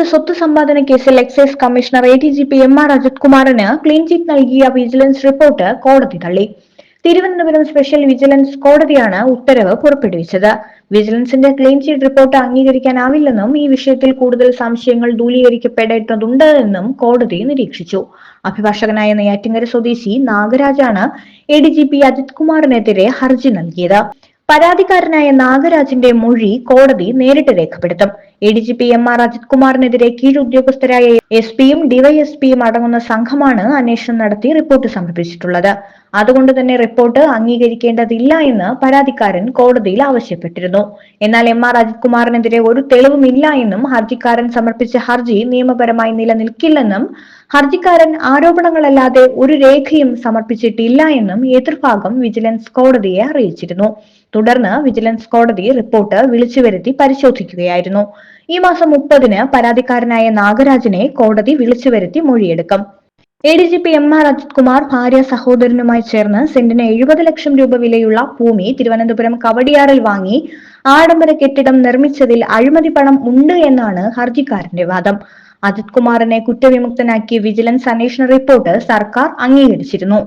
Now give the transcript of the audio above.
പരമ്പരാഗത സ്വത്ത് സമ്പാദന കേസിൽ excise commissioner A D G P M R Ajith കുമാറിന് ക്ലീൻ ചിറ്റ് നൽകിയ വിജിലൻസ് റിപ്പോർട്ട് കോടതി തള്ളി. തിരുവനന്തപുരം സ്പെഷ്യൽ വിജിലൻസ് കോടതിയാണ് ഉത്തരവ് പുറപ്പെടുവിച്ചത്. വിജിലൻസിന്റെ ക്ലീൻ ചിറ്റ് റിപ്പോർട്ട് അംഗീകരിക്കാനാവില്ലെന്നും ഈ വിഷയത്തിൽ കൂടുതൽ സംശയങ്ങൾ ദൂരീകരിക്കപ്പെടേണ്ടതുണ്ട് എന്നും കോടതി നിരീക്ഷിച്ചു. അഭിഭാഷകനായ നെയ്യാറ്റിങ്കര സ്വദേശി നാഗരാജാണ് A D G P Ajith കുമാറിനെതിരെ ഹർജി നൽകിയത്. പരാതിക്കാരനായ നാഗരാജിന്റെ മൊഴി കോടതി നേരിട്ട് രേഖപ്പെടുത്തും. A D G P M R Ajith കുമാറിനെതിരെ കീഴുദ്യോഗസ്ഥരായ എസ് പിയും ഡിവൈഎസ്പിയും അടങ്ങുന്ന സംഘമാണ് അന്വേഷണം നടത്തി റിപ്പോർട്ട് സമർപ്പിച്ചിട്ടുള്ളത്. അതുകൊണ്ട് തന്നെ റിപ്പോർട്ട് അംഗീകരിക്കേണ്ടതില്ല എന്ന് പരാതിക്കാരൻ കോടതിയിൽ ആവശ്യപ്പെട്ടിരുന്നു. എന്നാൽ എം ആർ അജിത് കുമാറിനെതിരെ ഒരു തെളിവുമില്ല എന്നും ഹർജിക്കാരൻ സമർപ്പിച്ച ഹർജി നിയമപരമായി നിലനിൽക്കില്ലെന്നും ഹർജിക്കാരൻ ആരോപണങ്ങളല്ലാതെ ഒരു രേഖയും സമർപ്പിച്ചിട്ടില്ല എന്നും എതിർഭാഗം വിജിലൻസ് കോടതിയെ അറിയിച്ചിരുന്നു. തുടർന്ന് വിജിലൻസ് കോടതി റിപ്പോർട്ട് വിളിച്ചുവരുത്തി പരിശോധിക്കുകയായിരുന്നു. ഈ മാസം മുപ്പതിന് പരാതിക്കാരനായ നാഗരാജനെ കോടതി വിളിച്ചു വരുത്തി മൊഴിയെടുക്കും. A D G P M R Ajith Kumar ഭാര്യ സഹോദരനുമായി ചേർന്ന് സെന്റിന് എഴുപത് ലക്ഷം രൂപ വിലയുള്ള ഭൂമി തിരുവനന്തപുരം കവടിയാറിൽ വാങ്ങി ആഡംബര കെട്ടിടം നിർമ്മിച്ചതിൽ അഴിമതി പണം ഉണ്ട് എന്നാണ് ഹർജിക്കാരന്റെ വാദം. അജിത് കുമാറിനെ കുറ്റവിമുക്തനാക്കി വിജിലൻസ് അന്വേഷണ റിപ്പോർട്ട് സർക്കാർ അംഗീകരിച്ചിരുന്നു.